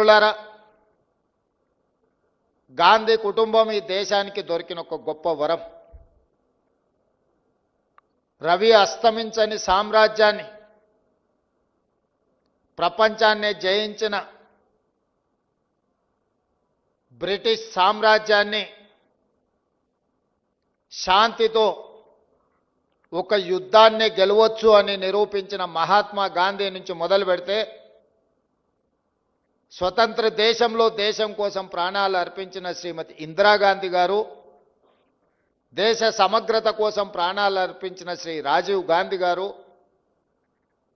మిత్రులారా గాంధీ కుటుంబం ఈ దేశానికి దొరికిన ఒక గొప్ప వరం. రవి అస్తమించని సామ్రాజ్యాన్ని ప్రపంచాన్నే జయించిన బ్రిటిష్ సామ్రాజ్యాన్ని శాంతితో ఒక యుద్ధాన్ని గెలవచ్చు అని నిరూపించిన మహాత్మా గాంధీ నుంచి మొదలు పెడితే స్వతంత్ర దేశంలో దేశం కోసం ప్రాణాలు అర్పించిన శ్రీమతి ఇందిరాగాంధీ గారు దేశ సమగ్రత కోసం ప్రాణాలు అర్పించిన శ్రీ రాజీవ్ గాంధీ గారు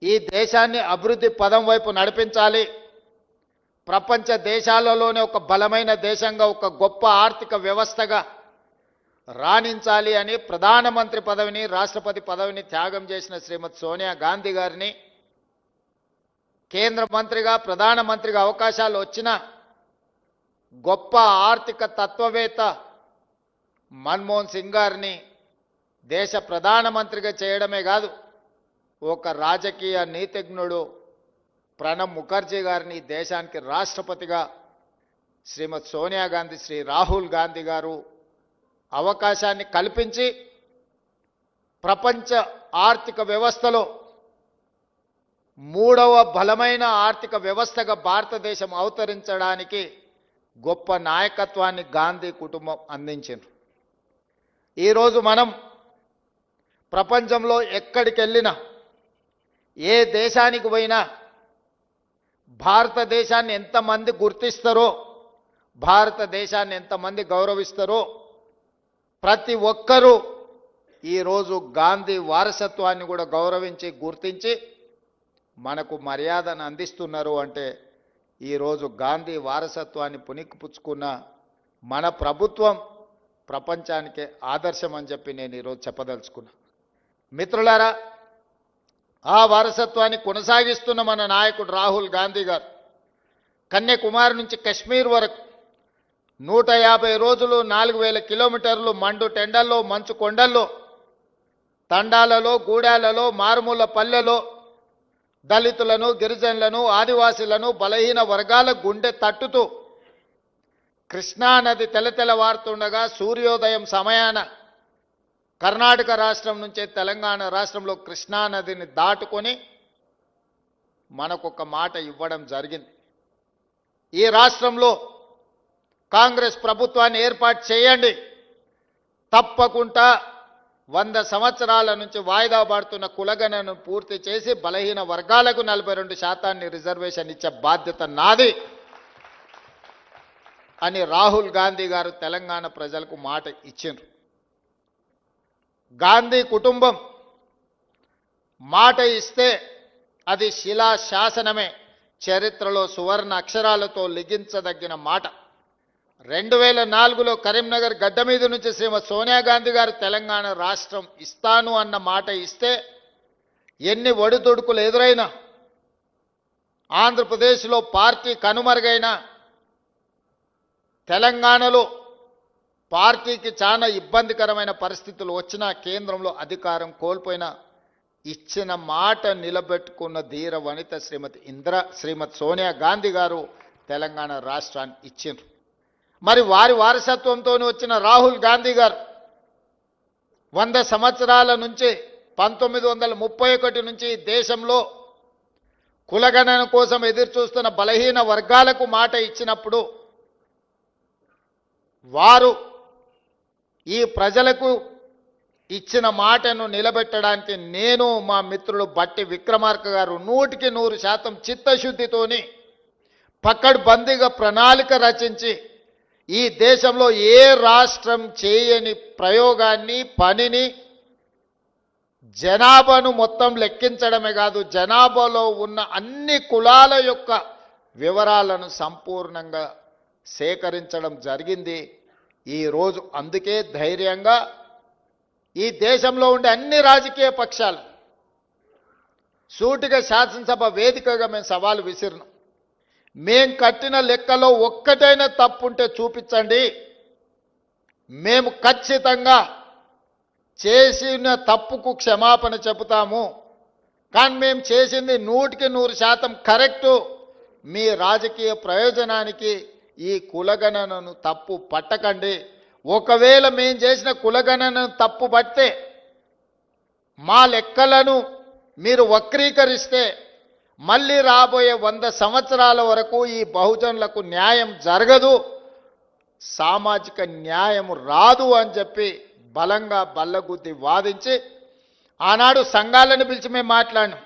ఈ దేశాన్ని అభివృద్ధి పదం వైపు నడిపించాలి. ప్రపంచ దేశాలలోనే ఒక బలమైన దేశంగా ఒక గొప్ప ఆర్థిక వ్యవస్థగా రాణించాలి అని ప్రధానమంత్రి పదవిని రాష్ట్రపతి పదవిని త్యాగం చేసిన శ్రీమతి సోనియా గాంధీ గారిని కేంద్ర మంత్రిగా ప్రధానమంత్రిగా అవకాశాలు వచ్చిన గొప్ప ఆర్థిక తత్వవేత్త మన్మోహన్ సింగ్ గారిని దేశ ప్రధానమంత్రిగా చేయడమే కాదు ఒక రాజకీయ నీతిజ్ఞుడు ప్రణబ్ ముఖర్జీ గారిని దేశానికి రాష్ట్రపతిగా శ్రీమతి సోనియా గాంధీ శ్రీ రాహుల్ గాంధీ గారు అవకాశాన్ని కల్పించి ప్రపంచ ఆర్థిక వ్యవస్థలో మూడవ బలమైన ఆర్థిక వ్యవస్థగా భారతదేశం అవతరించడానికి గొప్ప నాయకత్వాన్ని గాంధీ కుటుంబం అందించారు ఈరోజు మనం ప్రపంచంలో ఎక్కడికి వెళ్ళినా ఏ దేశానికి పోయినా భారతదేశాన్ని ఎంతమంది గుర్తిస్తారో భారతదేశాన్ని ఎంతమంది గౌరవిస్తారో ప్రతి ఒక్కరూ ఈరోజు గాంధీ వారసత్వాన్ని కూడా గౌరవించి గుర్తించి మనకు మర్యాదను అందిస్తున్నారు అంటే ఈరోజు గాంధీ వారసత్వాన్ని పుణికిపుచ్చుకున్న మన ప్రభుత్వం ప్రపంచానికే ఆదర్శం అని చెప్పి నేను ఈరోజు చెప్పదలుచుకున్నా. మిత్రులారా ఆ వారసత్వాన్ని కొనసాగిస్తున్న మన నాయకుడు రాహుల్ గాంధీ గారు కన్యాకుమారి నుంచి కశ్మీర్ వరకు నూట యాభై రోజులు నాలుగు వేల కిలోమీటర్లు మండు టెండల్లో మంచు కొండల్లో తండాలలో గూడాలలో మారుమూల పల్లెలో దళితులను గిరిజనులను ఆదివాసులను బలహీన వర్గాల గుండె తట్టుతూ కృష్ణానది తెలతెలవారుతుండగా సూర్యోదయం సమయాన కర్ణాటక రాష్ట్రం నుంచే తెలంగాణ రాష్ట్రంలో కృష్ణానదిని దాటుకొని మనకొక మాట ఇవ్వడం జరిగింది. ఈ రాష్ట్రంలో కాంగ్రెస్ ప్రభుత్వాన్ని ఏర్పాటు చేయండి. తప్పకుండా వంద సంవత్సరాల నుంచి వాయిదా పడుతున్న కులగణను పూర్తి చేసి బలహీన వర్గాలకు నలభై రెండు శాతాన్ని రిజర్వేషన్ ఇచ్చే బాధ్యత నాది అని రాహుల్ గాంధీ గారు తెలంగాణ ప్రజలకు మాట ఇచ్చిండ్రు. గాంధీ కుటుంబం మాట ఇస్తే అది శిలా శాసనమే చరిత్రలో సువర్ణ అక్షరాలతో లిఖించదగిన మాట. రెండు వేల నాలుగులో కరీంనగర్ గడ్డ మీద నుంచి శ్రీమతి సోనియా గాంధీ గారు తెలంగాణ రాష్ట్రం ఇస్తాను అన్న మాట ఇస్తే ఎన్ని ఒడిదుడుకులు ఎదురైనా ఆంధ్రప్రదేశ్లో పార్టీ కనుమరుగైన తెలంగాణలో పార్టీకి చాలా ఇబ్బందికరమైన పరిస్థితులు వచ్చినా కేంద్రంలో అధికారం కోల్పోయినా ఇచ్చిన మాట నిలబెట్టుకున్న ధీర వనిత శ్రీమతి ఇందిరా శ్రీమతి సోనియా గాంధీ గారు తెలంగాణ రాష్ట్రాన్ని ఇచ్చిండ్రు. మరి వారి వారసత్వంతో వచ్చిన రాహుల్ గాంధీ గారు వంద సంవత్సరాల నుంచి పంతొమ్మిది వందల ముప్పై ఒకటి నుంచి దేశంలో కులగణన కోసం ఎదురుచూస్తున్న బలహీన వర్గాలకు మాట ఇచ్చినప్పుడు వారు ఈ ప్రజలకు ఇచ్చిన మాటను నిలబెట్టడానికి నేను మా మిత్రుడు బట్టి విక్రమార్క గారు నూటికి నూరు శాతం చిత్తశుద్ధితోని పక్కడ్బందీగా ప్రణాళిక రచించి ఈ దేశంలో ఏ రాష్ట్రం చేయని ప్రయోగాన్ని పనిని జనాభాను మొత్తం లెక్కించడమే కాదు జనాభాలో ఉన్న అన్ని కులాల యొక్క వివరాలను సంపూర్ణంగా సేకరించడం జరిగింది. ఈరోజు అందుకే ధైర్యంగా ఈ దేశంలో ఉండే అన్ని రాజకీయ పక్షాలు సూటిగా శాసనసభ వేదికగా మేము సవాలు విసిరినాం. మేం కట్టిన లెక్కలో ఒక్కటైనా తప్పుంటే చూపించండి. మేము ఖచ్చితంగా చేసిన తప్పుకు క్షమాపణ చెబుతాము. కానీ మేము చేసింది నూటికి నూరు శాతం కరెక్టు. మీ రాజకీయ ప్రయోజనానికి ఈ కులగణనను తప్పు పట్టకండి. ఒకవేళ మేము చేసిన కులగణనను తప్పు పడితే మా లెక్కలను మీరు వక్రీకరిస్తే మళ్ళీ రాబోయే వంద సంవత్సరాల వరకు ఈ బహుజనులకు న్యాయం జరగదు. సామాజిక న్యాయం రాదు అని చెప్పి బలంగా బల్లగుద్ది వాదించి ఆనాడు సంఘాలను పిలిచి మేము మాట్లాడినాం.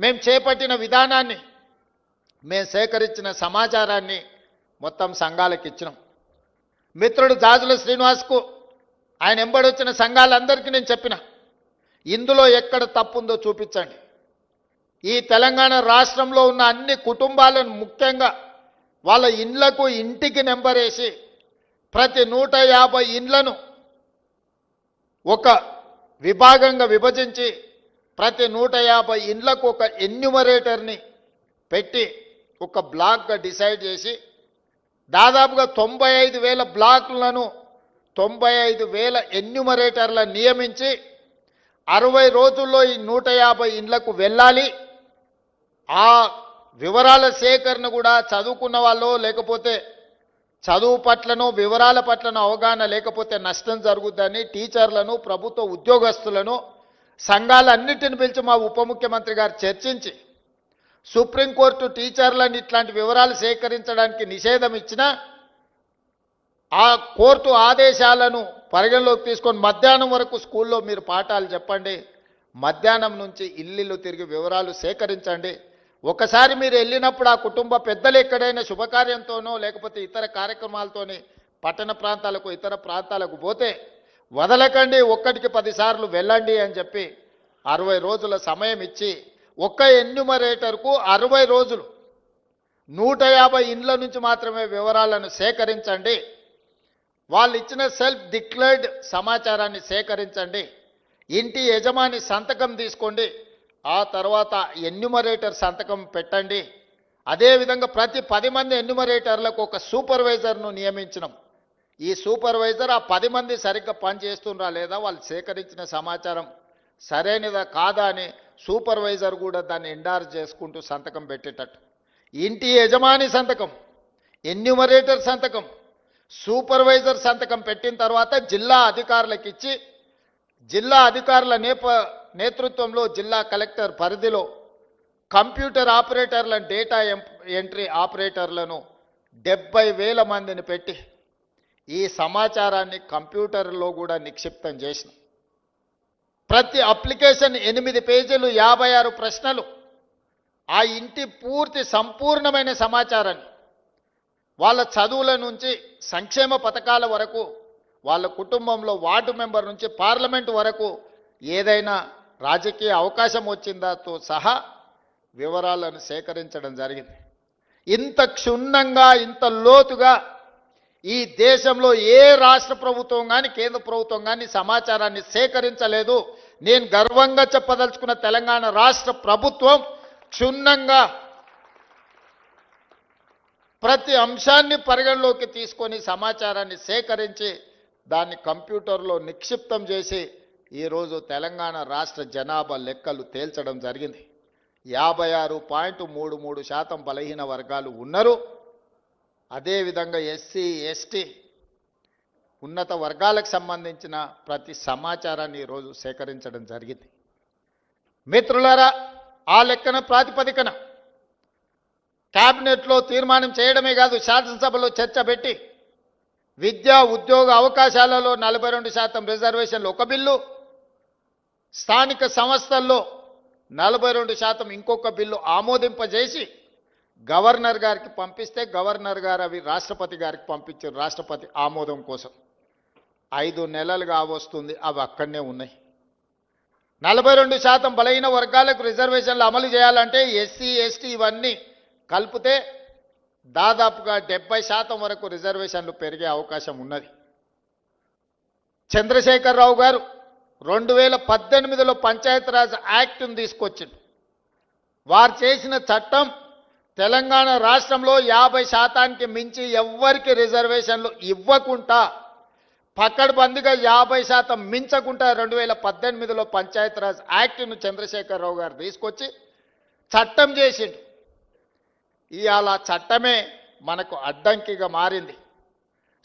మేము చేపట్టిన విధానాన్ని మేము సేకరించిన సమాచారాన్ని మొత్తం సంఘాలకు ఇచ్చినాం. మిత్రుడు జాజుల శ్రీనివాస్కు ఆయన ఎంబడొచ్చిన సంఘాలందరికీ నేను చెప్పిన ఇందులో ఎక్కడ తప్పుందో చూపించండి. ఈ తెలంగాణ రాష్ట్రంలో ఉన్న అన్ని కుటుంబాలను ముఖ్యంగా వాళ్ళ ఇండ్లకు ఇంటికి నెంబర్ వేసి ప్రతి నూట యాభై ఇండ్లను ఒక విభాగంగా విభజించి ప్రతి నూట యాభై ఇండ్లకు ఒక ఎన్యుమరేటర్ని పెట్టి ఒక బ్లాక్గా డిసైడ్ చేసి దాదాపుగా తొంభై ఐదు వేల బ్లాక్లను తొంభై ఐదు వేల ఎన్యుమరేటర్లను నియమించి అరవై రోజుల్లో ఈ నూట యాభై ఇండ్లకు వెళ్ళాలి. ఆ వివరాల సేకరణ కూడా చదువుకున్న వాళ్ళు లేకపోతే చదువు పట్లను వివరాల పట్లను అవగాహన లేకపోతే నష్టం జరుగుద్దని టీచర్లను ప్రభుత్వ ఉద్యోగస్తులను సంఘాలన్నిటిని పిలిచి మా ఉప ముఖ్యమంత్రి గారు చర్చించి సుప్రీంకోర్టు టీచర్లను ఇట్లాంటి వివరాలు సేకరించడానికి నిషేధం ఇచ్చినా ఆ కోర్టు ఆదేశాలను పరిగణలోకి తీసుకొని మధ్యాహ్నం వరకు స్కూల్లో మీరు పాఠాలు చెప్పండి మధ్యాహ్నం నుంచి ఇల్లు తిరిగి వివరాలు సేకరించండి ఒకసారి మీరు వెళ్ళినప్పుడు ఆ కుటుంబ పెద్దలు ఎక్కడైనా శుభకార్యంతోనో లేకపోతే ఇతర కార్యక్రమాలతోని పట్టణ ప్రాంతాలకు ఇతర ప్రాంతాలకు పోతే వదలకండి ఒక్కటికి పదిసార్లు వెళ్ళండి అని చెప్పి అరవై రోజుల సమయం ఇచ్చి ఒక్క ఎన్యుమరేటర్కు అరవై రోజులు నూట యాభై ఇండ్ల నుంచి మాత్రమే వివరాలను సేకరించండి. వాళ్ళు ఇచ్చిన సెల్ఫ్ డిక్లేర్డ్ సమాచారాన్ని సేకరించండి. ఇంటి యజమాని సంతకం తీసుకోండి. ఆ తర్వాత ఎన్యుమరేటర్ సంతకం పెట్టండి. అదేవిధంగా ప్రతి పది మంది ఎన్యుమరేటర్లకు ఒక సూపర్వైజర్ను నియమించినాం. ఈ సూపర్వైజర్ ఆ పది మంది సరిగ్గా పనిచేస్తుండ్రా లేదా వాళ్ళు సేకరించిన సమాచారం సరైనదా కాదా అని సూపర్వైజర్ కూడా దాన్ని ఎండార్ చేసుకుంటూ సంతకం పెట్టేటట్టు. ఇంటి యజమాని సంతకం ఎన్యుమరేటర్ సంతకం సూపర్వైజర్ సంతకం పెట్టిన తర్వాత జిల్లా అధికారులకు ఇచ్చి జిల్లా అధికారుల నేప నేతృత్వంలో జిల్లా కలెక్టర్ పరిధిలో కంప్యూటర్ ఆపరేటర్ల డేటా ఎం- ఎంట్రీ ఆపరేటర్లను డెబ్బై వేల మందిని పెట్టి ఈ సమాచారాన్ని కంప్యూటర్లో కూడా నిక్షిప్తం చేసిన. ప్రతి అప్లికేషన్ ఎనిమిది పేజీలు యాభై ఆరు ప్రశ్నలు. ఆ ఇంటి పూర్తి సంపూర్ణమైన సమాచారాన్ని వాళ్ళ చదువుల నుంచి సంక్షేమ పథకాల వరకు వాళ్ళ కుటుంబంలో వార్డు మెంబర్ నుంచి పార్లమెంట్ వరకు ఏదైనా రాజకీయ అవకాశం వచ్చిందాతో సహా వివరాలను సేకరించడం జరిగింది. ఇంత క్షుణ్ణంగా ఇంత లోతుగా ఈ దేశంలో ఏ రాష్ట్ర ప్రభుత్వం కానీ కేంద్ర ప్రభుత్వం కానీ సమాచారాన్ని సేకరించలేదు. నేను గర్వంగా చెప్పదలుచుకున్న తెలంగాణ రాష్ట్ర ప్రభుత్వం క్షుణ్ణంగా ప్రతి అంశాన్ని పరిగణలోకి తీసుకొని సమాచారాన్ని సేకరించి దాన్ని కంప్యూటర్లో నిక్షిప్తం చేసి ఈరోజు తెలంగాణ రాష్ట్ర జనాభా లెక్కలు తేల్చడం జరిగింది. యాభై ఆరు పాయింట్ మూడు మూడు శాతం బలహీన వర్గాలు ఉన్నారు. అదేవిధంగా ఎస్సీ ఎస్టీ ఉన్నత వర్గాలకు సంబంధించిన ప్రతి సమాచారాన్ని ఈరోజు సేకరించడం జరిగింది. మిత్రులారా ఆ లెక్కన ప్రాతిపదికన క్యాబినెట్లో తీర్మానం చేయడమే కాదు శాసనసభలో చర్చ పెట్టి విద్యా ఉద్యోగ అవకాశాలలో నలభై రెండు శాతం రిజర్వేషన్లు ఒక బిల్లు స్థానిక సంస్థల్లో నలభై రెండు శాతం ఇంకొక బిల్లు ఆమోదింపజేసి గవర్నర్ గారికి పంపిస్తే గవర్నర్ గారు అవి రాష్ట్రపతి గారికి పంపించారు రాష్ట్రపతి ఆమోదం కోసం. ఐదు నెలలుగా వస్తుంది అవి అక్కడనే ఉన్నాయి. నలభై రెండు శాతం బలహీన వర్గాలకు రిజర్వేషన్లు అమలు చేయాలంటే ఎస్సీ ఎస్టీ ఇవన్నీ కలిపితే దాదాపుగా డెబ్బై శాతం వరకు రిజర్వేషన్లు పెరిగే అవకాశం ఉన్నది. చంద్రశేఖరరావు గారు రెండు వేల పద్దెనిమిదిలో పంచాయతీరాజ్ యాక్ట్ను తీసుకొచ్చింది వారు చేసిన చట్టం తెలంగాణ రాష్ట్రంలో యాభై శాతానికి మించి ఎవ్వరికి రిజర్వేషన్లు ఇవ్వకుండా పక్కడబందిగా యాభై శాతం మించకుండా రెండు వేల పద్దెనిమిదిలో పంచాయతీరాజ్ యాక్ట్ను చంద్రశేఖరరావు గారు తీసుకొచ్చి చట్టం చేసిండు. ఇవాళ చట్టమే మనకు అడ్డంకిగా మారింది.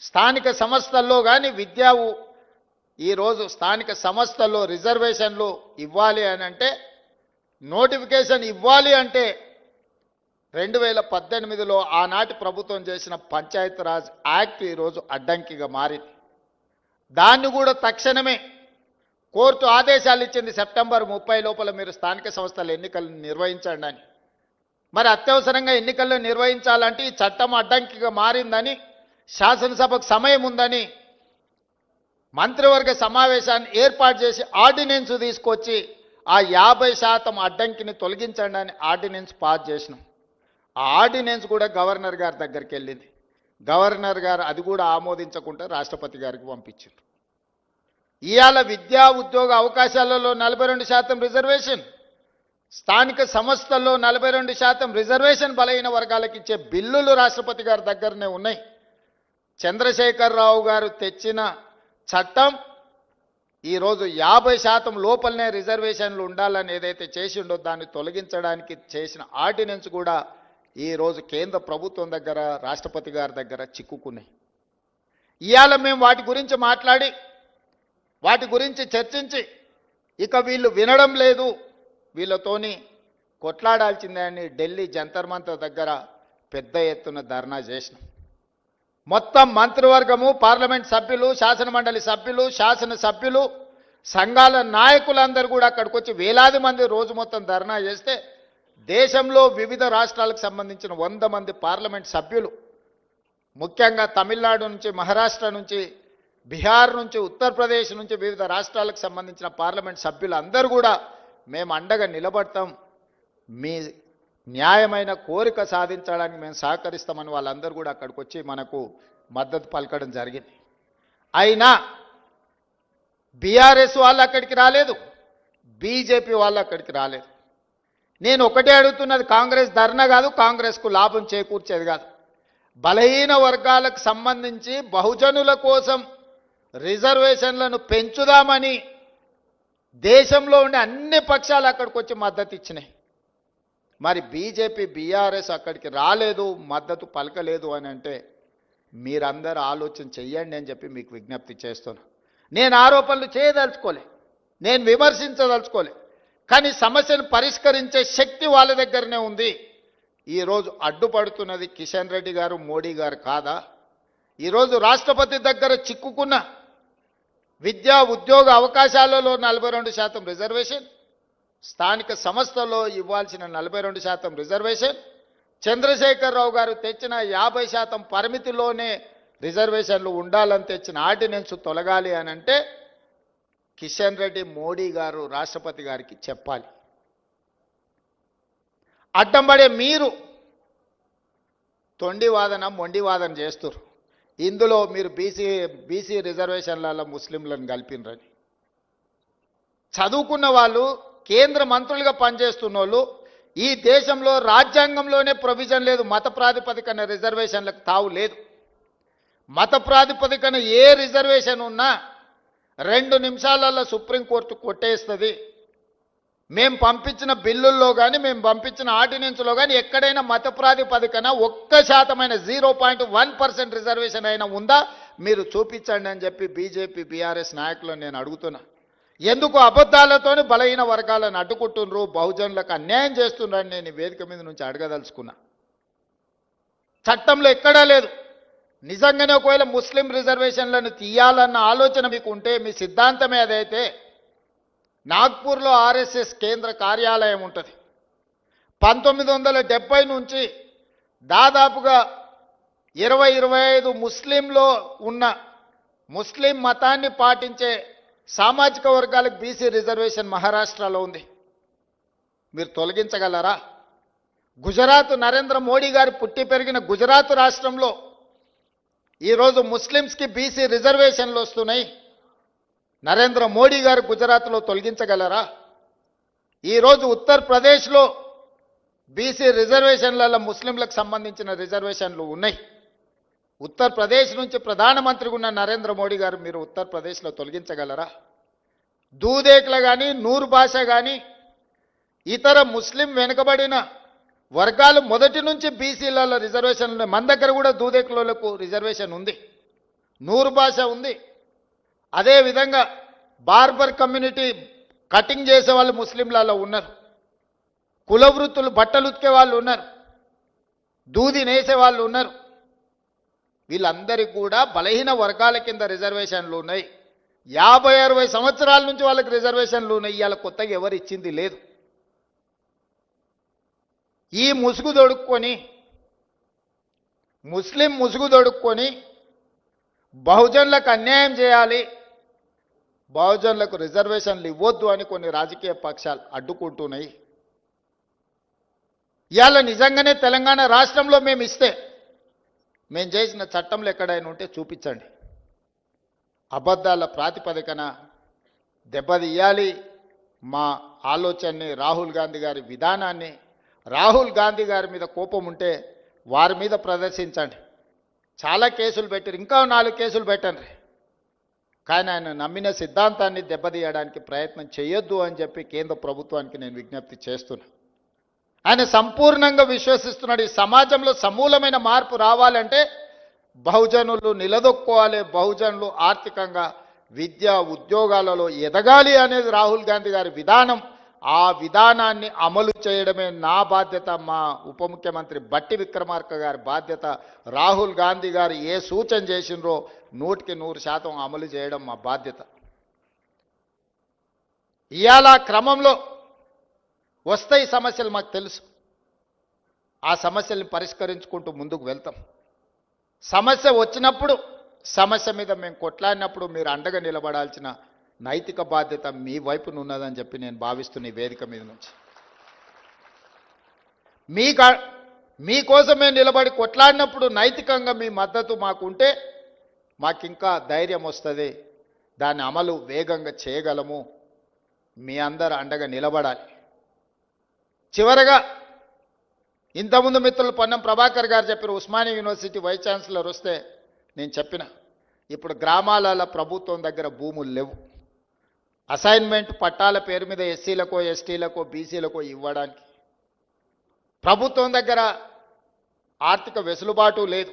స్థానిక సంస్థల్లో కానీ విద్యా ఈరోజు స్థానిక సంస్థల్లో రిజర్వేషన్లు ఇవ్వాలి అని అంటే నోటిఫికేషన్ ఇవ్వాలి అంటే రెండు వేల పద్దెనిమిదిలో ఆనాటి ప్రభుత్వం చేసిన పంచాయత్ రాజ్ యాక్ట్ ఈరోజు అడ్డంకిగా మారింది. దాన్ని కూడా తక్షణమే కోర్టు ఆదేశాలు ఇచ్చింది సెప్టెంబర్ ముప్పై లోపల మీరు స్థానిక సంస్థల ఎన్నికలు నిర్వహించండి అని. మరి అత్యవసరంగా ఎన్నికల్లో నిర్వహించాలంటే ఈ చట్టం అడ్డంకిగా మారిందని శాసనసభకు సమయం ఉందని మంత్రివర్గ సమావేశాన్ని ఏర్పాటు చేసి ఆర్డినెన్స్ తీసుకొచ్చి ఆ యాభై శాతం అడ్డంకిని తొలగించండి అని ఆర్డినెన్స్ పాస్ చేసినాం. ఆ ఆర్డినెన్స్ కూడా గవర్నర్ గారి దగ్గరికి వెళ్ళింది. గవర్నర్ గారు అది కూడా ఆమోదించకుండా రాష్ట్రపతి గారికి పంపించారు. ఇవాళ విద్యా ఉద్యోగ అవకాశాలలో నలభై రెండు శాతం రిజర్వేషన్ స్థానిక సంస్థల్లో నలభై రెండు శాతం రిజర్వేషన్ బలహీన వర్గాలకు ఇచ్చే బిల్లులు రాష్ట్రపతి గారి దగ్గరనే ఉన్నాయి. చంద్రశేఖరరావు గారు తెచ్చిన చట్టం ఈరోజు యాభై శాతం లోపలనే రిజర్వేషన్లు ఉండాలని ఏదైతే చేసిండో దాన్ని తొలగించడానికి చేసిన ఆర్డినెన్స్ కూడా ఈరోజు కేంద్ర ప్రభుత్వం దగ్గర రాష్ట్రపతి గారి దగ్గర చిక్కుకున్నాయి. ఇవాళ మేము వాటి గురించి మాట్లాడి వాటి గురించి చర్చించి ఇక వీళ్ళు వినడం లేదు. వీళ్ళతోని కొట్లాడాల్సిందే అని ఢిల్లీ జంతర్ మంతర్ దగ్గర పెద్ద ఎత్తున ధర్నా చేసినాం. మొత్తం మంత్రివర్గము పార్లమెంట్ సభ్యులు శాసనమండలి సభ్యులు శాసన సభ్యులు సంఘాల నాయకులందరూ కూడా అక్కడికి వచ్చి వేలాది మంది రోజు మొత్తం ధర్నా చేస్తే దేశంలో వివిధ రాష్ట్రాలకు సంబంధించిన వంద మంది పార్లమెంట్ సభ్యులు ముఖ్యంగా తమిళనాడు నుంచి మహారాష్ట్ర నుంచి బీహార్ నుంచి ఉత్తరప్రదేశ్ నుంచి వివిధ రాష్ట్రాలకు సంబంధించిన పార్లమెంట్ సభ్యులు అందరూ కూడా మేము అండగా నిలబడతాం. మీ న్యాయమైన కోరిక సాధించడానికి మేము సహకరిస్తామని వాళ్ళందరూ కూడా అక్కడికి వచ్చి మనకు మద్దతు పలకడం జరిగింది. అయినా బీఆర్ఎస్ వాళ్ళు అక్కడికి రాలేదు. బీజేపీ వాళ్ళు అక్కడికి రాలేదు. నేను ఒకటే అడుగుతున్నది కాంగ్రెస్ ధర్నా కాదు కాంగ్రెస్కు లాభం చేకూర్చేది కాదు. బలహీన వర్గాలకు సంబంధించి బహుజనుల కోసం రిజర్వేషన్లను పెంచుదామని దేశంలో ఉండే అన్ని పక్షాలు అక్కడికి వచ్చి మద్దతు ఇచ్చినాయి. మరి బీజేపీ బీఆర్ఎస్ అక్కడికి రాలేదు మద్దతు పలకలేదు అని అంటే మీరందరూ ఆలోచన చెయ్యండి అని చెప్పి మీకు విజ్ఞప్తి చేస్తున్నా. నేను ఆరోపణలు చేయదలుచుకోలే. నేను విమర్శించదలుచుకోలే. కానీ సమస్యను పరిష్కరించే శక్తి వాళ్ళ దగ్గరనే ఉంది. ఈరోజు అడ్డుపడుతున్నది కిషన్ రెడ్డి గారు మోడీ గారు కాదా? ఈరోజు రాష్ట్రపతి దగ్గర చిక్కుకున్న విద్యా ఉద్యోగ అవకాశాలలో నలభై రెండు శాతం రిజర్వేషన్ స్థానిక సంస్థలో ఇవ్వాల్సిన నలభై రెండు శాతం రిజర్వేషన్. చంద్రశేఖరరావు గారు తెచ్చిన యాభై శాతం పరిమితిలోనే రిజర్వేషన్లు ఉండాలని తెచ్చిన ఆర్డినెన్స్ తొలగాలి అని అంటే కిషన్ రెడ్డి మోడీ గారు రాష్ట్రపతి గారికి చెప్పాలి. అడ్డం పడే మీరు తొండి వాదన మొండి వాదన ఇందులో మీరు బీసీ బీసీ రిజర్వేషన్లలో ముస్లింలను కలిపినరని. చదువుకున్న వాళ్ళు కేంద్ర మంత్రులుగా పనిచేస్తున్న వాళ్ళు ఈ దేశంలో రాజ్యాంగంలోనే ప్రొవిజన్ లేదు మత ప్రాతిపదికన రిజర్వేషన్లకు తావు లేదు. మత ప్రాతిపదికన ఏ రిజర్వేషన్ ఉన్నా రెండు నిమిషాలలో సుప్రీంకోర్టు కొట్టేస్తుంది. మేము పంపించిన బిల్లుల్లో కానీ మేము పంపించిన ఆర్డినెన్స్లో కానీ ఎక్కడైనా మత ప్రాతిపదికన ఒక్క శాతమైన zero point one percent reservation అయినా ఉందా? మీరు చూపించండి అని చెప్పి బీజేపీ బీఆర్ఎస్ నాయకులను నేను అడుగుతున్నా. ఎందుకు అబద్ధాలతోని బలహీన వర్గాలను అడ్డుకుంటుండ్రు? బహుజనులకు అన్యాయం చేస్తుండ్రని నేను వేదిక మీద నుంచి అడగదలుచుకున్నా. చట్టంలో ఎక్కడా లేదు. నిజంగానే ఒకవేళ ముస్లిం రిజర్వేషన్లను తీయాలన్న ఆలోచన మీకు ఉంటే మీ సిద్ధాంతమే అదైతే నాగ్పూర్లో ఆర్ఎస్ఎస్ కేంద్ర కార్యాలయం ఉంటుంది. పంతొమ్మిది వందల డెబ్బై నుంచి దాదాపుగా ఇరవై ఇరవై ఐదు ముస్లింలో ఉన్న ముస్లిం మతాన్ని పాటించే సామాజిక వర్గాలకు బీసీ రిజర్వేషన్ మహారాష్ట్రలో ఉంది. మీరు తొలగించగలరా? గుజరాత్ నరేంద్ర మోడీ గారు పుట్టి పెరిగిన గుజరాత్ రాష్ట్రంలో ఈరోజు ముస్లిమ్స్కి బీసీ రిజర్వేషన్లు వస్తున్నాయి. నరేంద్ర మోడీ గారు గుజరాత్లో తొలగించగలరా? ఈరోజు ఉత్తరప్రదేశ్లో బీసీ రిజర్వేషన్లలో ముస్లింలకు సంబంధించిన రిజర్వేషన్లు ఉన్నాయి. ఉత్తరప్రదేశ్ నుంచి ప్రధానమంత్రిగా ఉన్న నరేంద్ర మోడీ గారు మీరు ఉత్తరప్రదేశ్లో తొలగించగలరా? దూదేకుల కానీ నూరు భాష కానీ ఇతర ముస్లిం వెనుకబడిన వర్గాలు మొదటి నుంచి బీసీలలో రిజర్వేషన్ ఉన్నాయి. మన దగ్గర కూడా దూదేకులకు రిజర్వేషన్ ఉంది. నూరు భాష ఉంది. అదేవిధంగా బార్బర్ కమ్యూనిటీ కటింగ్ చేసే వాళ్ళు ముస్లింలలో ఉన్నారు. కుల వృత్తులు బట్టలు ఉతికే వాళ్ళు ఉన్నారు. దూది నేసే వాళ్ళు ఉన్నారు. వీళ్ళందరికీ కూడా బలహీన వర్గాల కింద రిజర్వేషన్లు ఉన్నాయి. యాభై అరవై సంవత్సరాల నుంచి వాళ్ళకి రిజర్వేషన్లు ఉన్నాయి. ఇవాళ కొత్తగా ఎవరు ఇచ్చింది లేదు. ఈ ముసుగు దొడుక్కొని ముస్లిం ముసుగు దొడుక్కొని బహుజనులకు అన్యాయం చేయాలి బహుజనులకు రిజర్వేషన్లు ఇవ్వద్దు అని కొన్ని రాజకీయ పక్షాలు అడ్డుకుంటున్నాయి. ఇవాళ నిజంగానే తెలంగాణ రాష్ట్రంలో మేము ఇస్తే మేము చేసిన చట్టంలో ఎక్కడైనా ఉంటే చూపించండి. అబద్ధాల ప్రాతిపదికన దెబ్బతీయాలి. మా ఆలోచనని రాహుల్ గాంధీ గారి విధానాన్ని రాహుల్ గాంధీ గారి మీద కోపం ఉంటే వారి మీద ప్రదర్శించండి. చాలా కేసులు పెట్టారు ఇంకా నాలుగు కేసులు పెట్టండి. కానీ ఆయన నమ్మిన సిద్ధాంతాన్ని దెబ్బతీయడానికి ప్రయత్నం చేయొద్దు అని చెప్పి కేంద్ర ప్రభుత్వానికి నేను విజ్ఞప్తి చేస్తున్నా. ఆయన సంపూర్ణంగా విశ్వసిస్తున్నాడు. ఈ సమాజంలో సమూలమైన మార్పు రావాలంటే బహుజనులు నిలదొక్కోవాలి. బహుజనులు ఆర్థికంగా విద్య ఉద్యోగాలలో ఎదగాలి అనేది రాహుల్ గాంధీ గారి విధానం. ఆ విధానాన్ని అమలు చేయడమే నా బాధ్యత. మా ఉప ముఖ్యమంత్రి బట్టి విక్రమార్క గారి బాధ్యత. రాహుల్ గాంధీ గారు ఏ సూచన చేసినరో నూటికి నూరు శాతం అమలు చేయడం మా బాధ్యత. ఇవాళ క్రమంలో వస్తాయి సమస్యలు మాకు తెలుసు. ఆ సమస్యల్ని పరిష్కరించుకుంటూ ముందుకు వెళ్తాం. సమస్య వచ్చినప్పుడు సమస్య మీద మేము కొట్లాడినప్పుడు మీరు అండగా నిలబడాల్సిన నైతిక బాధ్యత మీ వైపున ఉన్నదని చెప్పి నేను భావిస్తున్న ఈ వేదిక మీద నుంచి. మీ మీకోసమే నిలబడి కొట్లాడినప్పుడు నైతికంగా మీ మద్దతు మాకుంటే మాకింకా ధైర్యం వస్తుంది. దాని అమలు వేగంగా చేయగలము. మీ అందరు అండగా నిలబడాలి. చివరగా ఇంతకుముందు మిత్రులు పొన్నం ప్రభాకర్ గారు చెప్పిన ఉస్మానియా యూనివర్సిటీ వైస్ ఛాన్సలర్ వస్తే నేను చెప్పిన ఇప్పుడు గ్రామాలలో ప్రభుత్వం దగ్గర భూములు లేవు. అసైన్మెంట్ పట్టాల పేరు మీద ఎస్సీలకో ఎస్టీలకో బీసీలకో ఇవ్వడానికి ప్రభుత్వం దగ్గర ఆర్థిక వెసులుబాటు లేదు.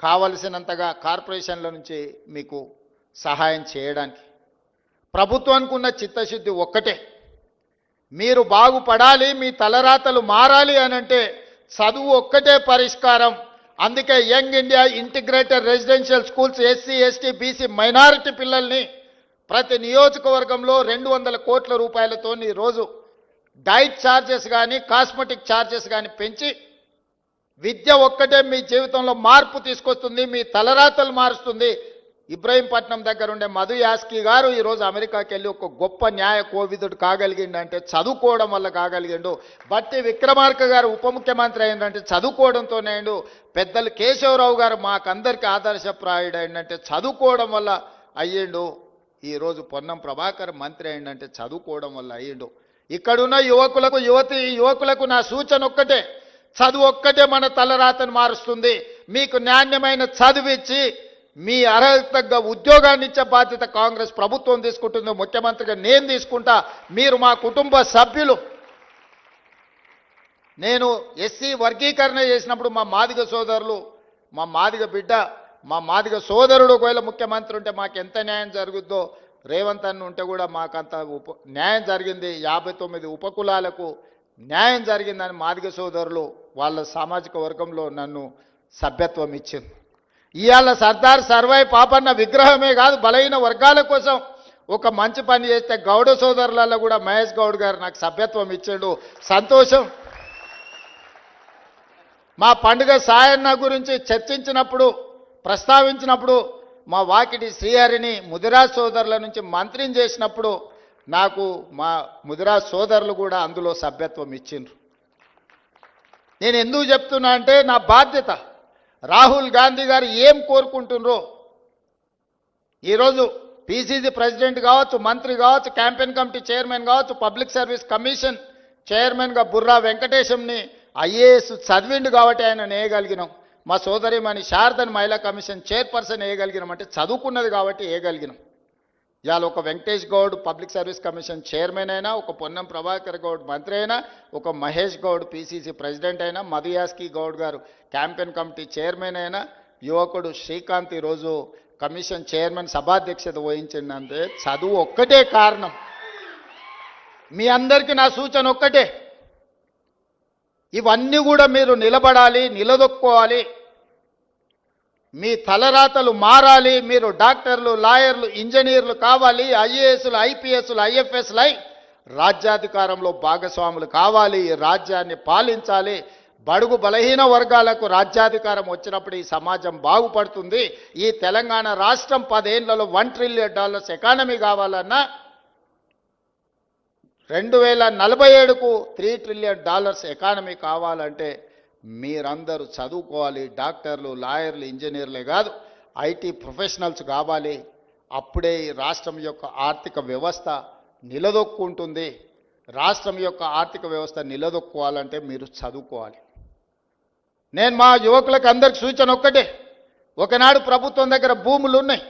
కావలసినంతగా కార్పొరేషన్ల నుంచి మీకు సహాయం చేయడానికి ప్రభుత్వానికి ఉన్న చిత్తశుద్ధి ఒక్కటే. మీరు బాగుపడాలి మీ తలరాతలు మారాలి అని అంటే చదువు ఒక్కటే పరిష్కారం. అందుకే young India integrated residential schools SC ST BC minority పిల్లల్ని ప్రతి నియోజకవర్గంలో రెండు వందల కోట్ల రూపాయలతో రోజు డైట్ ఛార్జెస్ కానీ కాస్మెటిక్ ఛార్జెస్ కానీ పెంచి విద్య ఒక్కటే మీ జీవితంలో మార్పు తీసుకొస్తుంది మీ తలరాతలు మారుస్తుంది. ఇబ్రహీంపట్నం దగ్గర ఉండే మధు యాస్కి గారు ఈరోజు అమెరికాకి వెళ్ళి ఒక గొప్ప న్యాయ కోవిదుడు కాగలిగిండు అంటే చదువుకోవడం వల్ల కాగలిగిండు. బట్టి విక్రమార్క గారు ఉప ముఖ్యమంత్రి అయిందంటే చదువుకోవడంతోనే అయిండు పెద్దలు కేశవరావు గారు మాకందరికీ ఆదర్శప్రాయుడు అయిందంటే చదువుకోవడం వల్ల అయ్యిండు. ఈరోజు పొన్నం ప్రభాకర్ మంత్రి అయిందంటే చదువుకోవడం వల్ల అయ్యిండు. ఇక్కడున్న యువకులకు యువతి యువకులకు నా సూచన ఒక్కటే. చదువు ఒక్కటే మన తలరాతను మారుస్తుంది. మీకు నాణ్యమైన చదివిచ్చి మీ అర్హత ఉద్యోగాన్ని ఇచ్చే బాధ్యత కాంగ్రెస్ ప్రభుత్వం తీసుకుంటుంది ముఖ్యమంత్రిగా నేను తీసుకుంటా మీరు మా కుటుంబ సభ్యులు. నేను ఎస్సీ వర్గీకరణ చేసినప్పుడు మా మాదిగ సోదరులు మా మాదిగ బిడ్డ మా మాదిగ సోదరుడు ఒకవేళ ముఖ్యమంత్రి ఉంటే మాకు ఎంత న్యాయం జరుగుద్దో రేవంత్ అన్న ఉంటే కూడా మాకంత ఉప న్యాయం జరిగింది. యాభై తొమ్మిది ఉపకులాలకు న్యాయం జరిగిందని మాదిగ సోదరులు వాళ్ళ సామాజిక వర్గంలో నన్ను సభ్యత్వం ఇచ్చింది. ఇవాళ సర్దార్ సర్వాయి పాపన్న విగ్రహమే కాదు బలహీన వర్గాల కోసం ఒక మంచి పని చేస్తే గౌడ సోదరులలో కూడా మహేష్ గౌడ్ గారు నాకు సభ్యత్వం ఇచ్చాడు. సంతోషం. మా పండుగ సాయన్న గురించి చర్చించినప్పుడు ప్రస్తావించినప్పుడు మా వాకిటి శ్రీహరిని ముదిరాజ్ సోదరుల నుంచి మంత్రిని చేసినప్పుడు నాకు మా ముదిరాజ్ సోదరులు కూడా అందులో సభ్యత్వం ఇచ్చిండ్రు. నేను ఎందుకు చెప్తున్నా అంటే నా బాధ్యత రాహుల్ గాంధీ గారు ఏం కోరుకుంటున్నారో? ఈరోజు పీసీసీ ప్రెసిడెంట్ కావచ్చు మంత్రి కావచ్చు క్యాంపెయిన్ కమిటీ చైర్మన్ కావచ్చు పబ్లిక్ సర్వీస్ కమిషన్ చైర్మన్గా బుర్రా వెంకటేశంని ఐఏఎస్ చదివిండు కాబట్టి ఆయన వేయగలిగినాం మా సోదరిమణి శారదని మహిళా కమిషన్ చైర్పర్సన్ వేయగలిగినాం అంటే చదువుకున్నది కాబట్టి వేయగలిగినాం ఇవాళ ఒక Venkatesh Goud public service commission chairman అయినా ఒక పొన్నం ప్రభాకర్ గౌడ్ మంత్రి అయినా ఒక మహేష్ గౌడ్ పీసీసీ ప్రెసిడెంట్ అయినా మధుయాస్కి గౌడ్ గారు క్యాంపెయిన్ కమిటీ చైర్మన్ అయినా యువకుడు శ్రీకాంత్ ఈరోజు కమిషన్ చైర్మన్ సభాధ్యక్షత వహించిందంటే చదువు ఒక్కటే కారణం. మీ అందరికీ నా సూచన ఒక్కటే. ఇవన్నీ కూడా మీరు నిలబడాలి నిలదొక్కోవాలి. మీ తలరాతలు మారాలి మీరు డాక్టర్లు లాయర్లు ఇంజనీర్లు కావాలి ఐఏఎస్లు ఐపీఎస్లు ఐఎఫ్ఎస్లు అయి రాజ్యాధికారంలో భాగస్వాములు కావాలి ఈ రాజ్యాన్ని పాలించాలి. బడుగు బలహీన వర్గాలకు రాజ్యాధికారం వచ్చినప్పుడు ఈ సమాజం బాగుపడుతుంది. ఈ తెలంగాణ రాష్ట్రం పదేళ్ళలో వన్ ట్రిలియన్ డాలర్స్ ఎకానమీ కావాలన్నా రెండు వేల నలభై ఏడుకు త్రీ ట్రిలియన్ డాలర్స్ ఎకానమీ కావాలంటే మీరందరూ చదువుకోవాలి డాక్టర్లు లాయర్లు ఇంజనీర్లే కాదు ఐటీ ప్రొఫెషనల్స్ కావాలి. అప్పుడే రాష్ట్రం యొక్క ఆర్థిక వ్యవస్థ నిలదొక్కుంటుంది. రాష్ట్రం యొక్క ఆర్థిక వ్యవస్థ నిలదొక్కోవాలంటే మీరు చదువుకోవాలి. నేను మా యువకులకు అందరికి సూచన ఒక్కటే. ఒకనాడు ప్రభుత్వం దగ్గర భూములు ఉన్నాయి.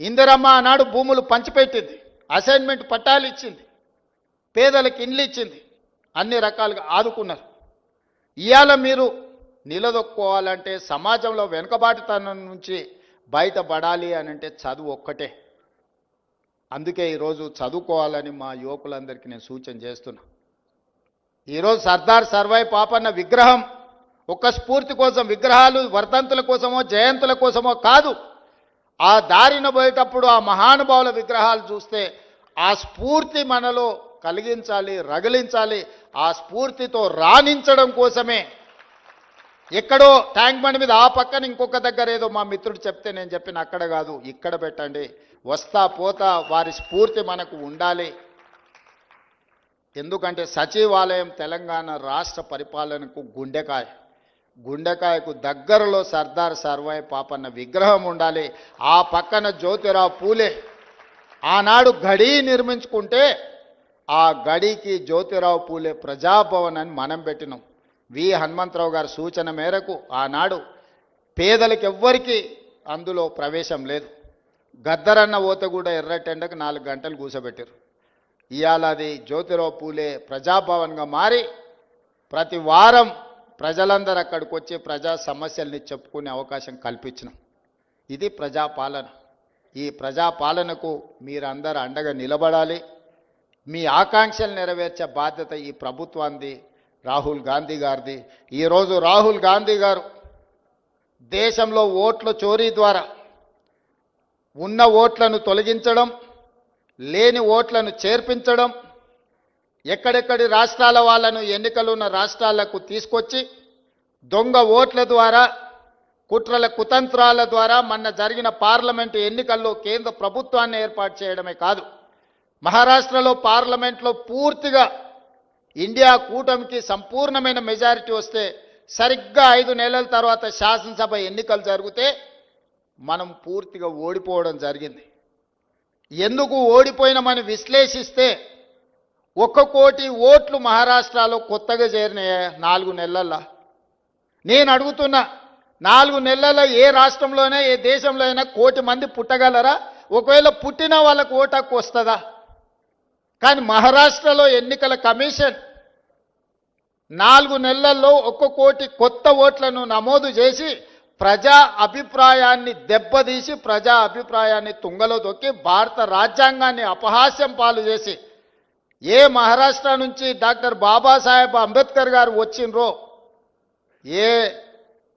ఇందిరమ్మ ఆనాడు భూములు పంచిపెట్టింది. అసైన్మెంట్ పట్టాలు ఇచ్చింది. పేదలకు ఇండ్లు ఇచ్చింది. అన్ని రకాలుగా ఆదుకున్నారు. ఇవాళ మీరు నిలదొక్కోవాలంటే సమాజంలో వెనుకబాటుతనం నుంచి బయటపడాలి అని అంటే చదువు ఒక్కటే. అందుకే ఈరోజు చదువుకోవాలని మా యువకులందరికీ నేను సూచన చేస్తున్నా. ఈరోజు సర్దార్ సర్వాయి పాపన్న విగ్రహం ఒక్క స్ఫూర్తి కోసం విగ్రహాలు వర్ధంతుల కోసమో జయంతుల కోసమో కాదు. ఆ దారిన పోయేటప్పుడు ఆ మహానుభావుల విగ్రహాలు చూస్తే ఆ స్ఫూర్తి మనలో కలిగించాలి రగిలించాలి ఆ స్ఫూర్తితో రాణించడం కోసమే. ఎక్కడో ట్యాంక్ బండ్ మీద ఆ పక్కన ఇంకొక దగ్గర ఏదో మా మిత్రుడు చెప్తే నేను చెప్పిన అక్కడ కాదు ఇక్కడ పెట్టండి. వస్తా పోతా వారి స్ఫూర్తి మనకు ఉండాలి. ఎందుకంటే సచివాలయం తెలంగాణ రాష్ట్ర పరిపాలనకు గుండెకాయ. గుండెకాయకు దగ్గరలో సర్దార్ సర్వాయి పాపన్న విగ్రహం ఉండాలి. ఆ పక్కన జ్యోతిరావు పూలే. ఆనాడు గడి నిర్మించుకుంటే ఆ గడికి జ్యోతిరావు పూలే ప్రజాభవన్ అని మనం పెట్టినాం. వి. హనుమంతరావు గారి సూచన మేరకు ఆనాడు పేదలకు ఎవ్వరికి అందులో ప్రవేశం లేదు. గద్దరన్న ఓత కూడా ఎర్రటెండకు నాలుగు గంటలు కూసబెట్టారు. ఇవాళ అది జ్యోతిరావు పూలే ప్రజాభవన్గా మారి ప్రతి వారం ప్రజలందరూ అక్కడికి వచ్చి ప్రజా సమస్యల్ని చెప్పుకునే అవకాశం కల్పించినాం. ఇది ప్రజాపాలన. ఈ ప్రజాపాలనకు మీరందరూ అండగా నిలబడాలి. మీ ఆకాంక్షలు నెరవేర్చే బాధ్యత ఈ ప్రభుత్వాన్ని రాహుల్ గాంధీ గారిది. ఈరోజు రాహుల్ గాంధీ గారు దేశంలో ఓట్ల చోరీ ద్వారా ఉన్న ఓట్లను తొలగించడం లేని ఓట్లను చేర్పించడం ఎక్కడెక్కడి రాష్ట్రాల వాళ్ళను ఎన్నికలు ఉన్న రాష్ట్రాలకు తీసుకొచ్చి దొంగ ఓట్ల ద్వారా కుట్రల కుతంత్రాల ద్వారా మొన్న జరిగిన పార్లమెంటు ఎన్నికల్లో కేంద్ర ప్రభుత్వాన్ని ఏర్పాటు చేయడమే కాదు. మహారాష్ట్రలో పార్లమెంట్లో పూర్తిగా ఇండియా కూటమికి సంపూర్ణమైన మెజారిటీ వస్తే సరిగ్గా ఐదు నెలల తర్వాత శాసనసభ ఎన్నికలు జరిగితే మనం పూర్తిగా ఓడిపోవడం జరిగింది. ఎందుకు ఓడిపోయినామని విశ్లేషిస్తే ఒక్క కోటి ఓట్లు మహారాష్ట్రలో కొత్తగా చేరినాయి నాలుగు నెలల్లో. నేను అడుగుతున్నా నాలుగు నెలల ఏ రాష్ట్రంలోనే ఏ దేశంలో అయినా కోటి మంది పుట్టగలరా? ఒకవేళ పుట్టిన వాళ్ళకు ఓటు హక్కు వస్తుందా? కానీ మహారాష్ట్రలో ఎన్నికల కమిషన్ నాలుగు నెలల్లో ఒక్క కోటి కొత్త ఓట్లను నమోదు చేసి ప్రజా అభిప్రాయాన్ని దెబ్బతీసి ప్రజా అభిప్రాయాన్ని తుంగలో తొక్కి భారత రాజ్యాంగాన్ని అపహాస్యం పాలు చేసి ఏ మహారాష్ట్ర నుంచి డాక్టర్ బాబాసాహెబ్ అంబేద్కర్ గారు వచ్చిండ్రో ఏ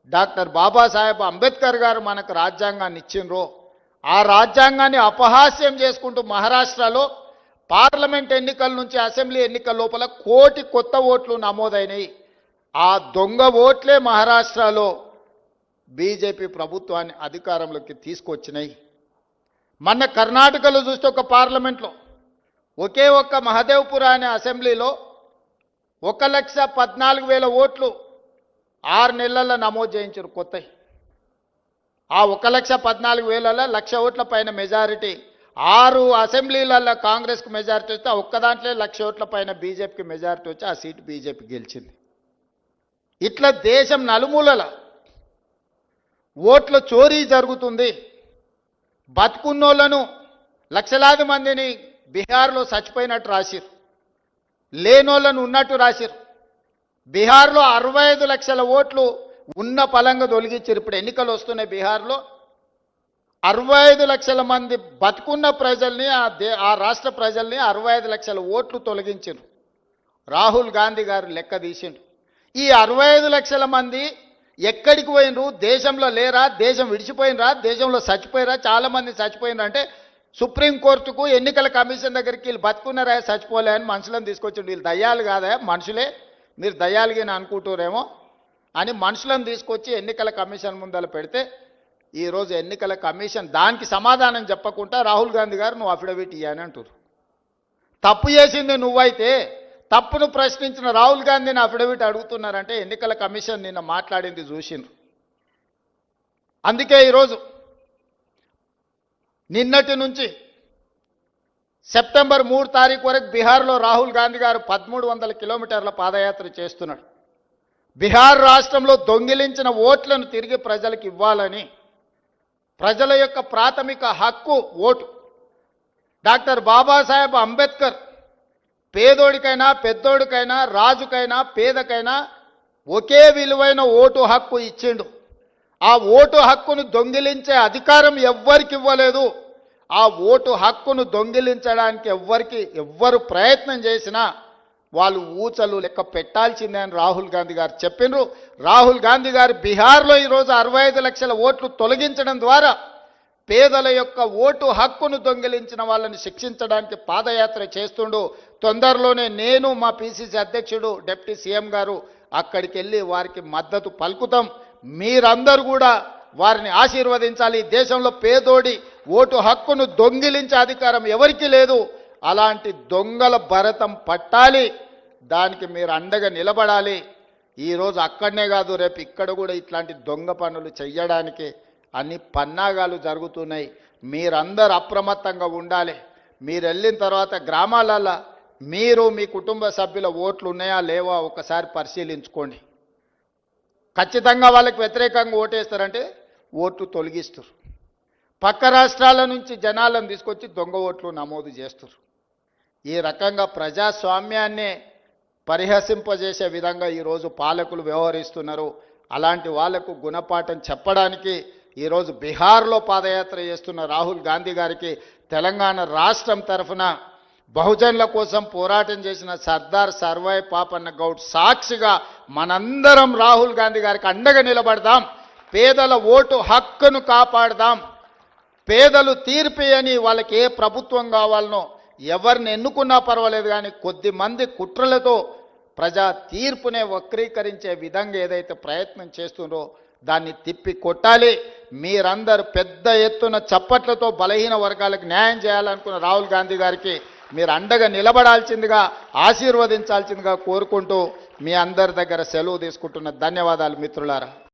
డాక్టర్ బాబాసాహెబ్ అంబేద్కర్ గారు మనకు రాజ్యాంగాన్ని ఇచ్చిండ్రో ఆ రాజ్యాంగాన్ని అపహాస్యం చేసుకుంటూ మహారాష్ట్రలో పార్లమెంట్ ఎన్నికల నుంచి అసెంబ్లీ ఎన్నికల లోపల కోటి కొత్త ఓట్లు నమోదైనాయి. ఆ దొంగ ఓట్లే మహారాష్ట్రలో బీజేపీ ప్రభుత్వాన్ని అధికారంలోకి తీసుకొచ్చినాయి. మొన్న కర్ణాటకలో చూస్తే ఒక పార్లమెంట్లో ఒకే ఒక్క మహదేవ్పుర అనే అసెంబ్లీలో ఒక లక్ష పద్నాలుగు వేల ఓట్లు ఆరు నెలల్లో నమోదు చేయించారు కొత్తవి ఆ ఒక లక్ష పద్నాలుగు వేలలో లక్ష ఓట్ల పైన మెజారిటీ ఆరు అసెంబ్లీలలో కాంగ్రెస్కి మెజారిటీ వస్తే ఒక్క దాంట్లో లక్ష ఓట్ల పైన బీజేపీకి మెజారిటీ వచ్చి ఆ సీటు బీజేపీ గెలిచింది. ఇట్లా దేశం నలుమూలల ఓట్ల చోరీ జరుగుతుంది. బతుకున్నోళ్ళను లక్షలాది మందిని బీహార్లో చచ్చిపోయినట్టు రాసిరు లేనోళ్ళను ఉన్నట్టు రాసిరు బీహార్లో అరవై ఐదు లక్షల ఓట్లు ఉన్న పలంగా తొలగించారు ఇప్పుడు ఎన్నికలు వస్తున్నాయి బీహార్లో. అరవై ఐదు లక్షల మంది బతుకున్న ప్రజల్ని ఆ దే ఆ రాష్ట్ర ప్రజల్ని అరవై ఐదు లక్షల ఓట్లు తొలగించారు రాహుల్ గాంధీ గారు లెక్క తీసిండు ఈ అరవై ఐదు లక్షల మంది ఎక్కడికి పోయినరు దేశంలో లేరా? దేశం విడిచిపోయినరా దేశంలో చచ్చిపోయినరా చాలా మంది అంటే సుప్రీంకోర్టుకు ఎన్నికల కమిషన్ దగ్గరికి వీళ్ళు బతుకున్నారా చచ్చిపోలే అని మనుషులను తీసుకొచ్చిండు వీళ్ళు దయ్యాలు కాదా? మనుషులే. మీరు దయ్యాలుగా అనుకుంటారేమో అని మనుషులను తీసుకొచ్చి ఎన్నికల కమిషన్ ముందర పెడితే ఈరోజు ఎన్నికల కమిషన్ దానికి సమాధానం చెప్పకుండా రాహుల్ గాంధీ గారు నువ్వు అఫిడవిట్ ఇయ్యని అంటారు తప్పు చేసింది నువ్వైతే తప్పును ప్రశ్నించిన రాహుల్ గాంధీని అఫిడవిట్ అడుగుతున్నారంటే ఎన్నికల కమిషన్ నిన్న మాట్లాడింది చూసిండ్రు. అందుకే ఈరోజు నిన్నటి నుంచి సెప్టెంబర్ మూడు తారీఖు వరకు బీహార్లో రాహుల్ గాంధీ గారు పదమూడు వందల కిలోమీటర్ల పాదయాత్ర చేస్తున్నాడు బీహార్ రాష్ట్రంలో దొంగిలించిన ఓట్లను తిరిగి ప్రజలకు ఇవ్వాలని ప్రజల యొక్క ప్రాథమిక హక్కు ఓటు. డాక్టర్ బాబాసాహెబ్ అంబేద్కర్ పేదోడికైనా పెద్దోడికైనా రాజుకైనా పేదకైనా ఒకే విలువైన ఓటు హక్కు ఇచ్చిండు. ఆ ఓటు హక్కును దొంగిలించే అధికారం ఎవ్వరికి ఇవ్వలేదు. ఆ ఓటు హక్కును దొంగిలించడానికి ఎవ్వరికి ఎవ్వరు ప్రయత్నం చేసినా వాళ్ళు ఊచలు లెక్క పెట్టాల్సిందే అని రాహుల్ గాంధీ గారు చెప్పిండ్రు రాహుల్ గాంధీ గారు బీహార్లో ఈరోజు అరవై ఐదు లక్షల ఓట్లు తొలగించడం ద్వారా పేదల యొక్క ఓటు హక్కును దొంగిలించిన వాళ్ళని శిక్షించడానికి పాదయాత్ర చేస్తుండు. తొందరలోనే నేను మా పిసిసి అధ్యక్షుడు డిప్యూటీ సీఎం గారు అక్కడికి వెళ్ళి వారికి మద్దతు పలుకుతాం. మీరందరూ కూడా వారిని ఆశీర్వదించాలి. దేశంలో పేదోడి ఓటు హక్కును దొంగిలించే అధికారం ఎవరికీ లేదు. అలాంటి దొంగల భరతం పట్టాలి. దానికి మీరు అండగా నిలబడాలి. ఈరోజు అక్కడనే కాదు రేపు ఇక్కడ కూడా ఇట్లాంటి దొంగ పనులు చెయ్యడానికి అన్ని పన్నాగాలు జరుగుతున్నాయి. మీరందరూ అప్రమత్తంగా ఉండాలి. మీరు వెళ్ళిన తర్వాత గ్రామాలల్లో మీరు మీ కుటుంబ సభ్యుల ఓట్లు ఉన్నాయా లేవా ఒకసారి పరిశీలించుకోండి. ఖచ్చితంగా వాళ్ళకి వ్యతిరేకంగా ఓటేస్తారంటే ఓట్లు తొలగిస్తారు. పక్క రాష్ట్రాల నుంచి జనాలను తీసుకొచ్చి దొంగ ఓట్లు నమోదు చేస్తారు. ఈ రకంగా ప్రజాస్వామ్యాన్నే పరిహసింపజేసే విధంగా ఈరోజు పాలకులు వ్యవహరిస్తున్నారు. అలాంటి వాళ్ళకు గుణపాఠం చెప్పడానికి ఈరోజు బీహార్లో పాదయాత్ర చేస్తున్న రాహుల్ గాంధీ గారికి తెలంగాణ రాష్ట్రం తరఫున బహుజనుల కోసం పోరాటం చేసిన సర్దార్ సర్వాయ్ పాపన్న గౌడ్ సాక్షిగా మనందరం రాహుల్ గాంధీ గారికి అండగా నిలబడదాం. పేదల ఓటు హక్కును కాపాడదాం. పేదలు తీర్పేయని వాళ్ళకి ఏ ప్రభుత్వం కావాలనో ఎవరిని ఎన్నుకున్నా పర్వాలేదు కానీ కొద్ది మంది కుట్రలతో ప్రజా తీర్పునే వక్రీకరించే విధంగా ఏదైతే ప్రయత్నం చేస్తుందో దాన్ని తిప్పి కొట్టాలి. మీరందరూ పెద్ద ఎత్తున చప్పట్లతో బలహీన వర్గాలకు న్యాయం చేయాలనుకున్న రాహుల్ గాంధీ గారికి మీరు అండగా నిలబడాల్సిందిగా ఆశీర్వదించాల్సిందిగా కోరుకుంటూ మీ అందరి దగ్గర సెలవు తీసుకుంటున్న ధన్యవాదాలు మిత్రులారా.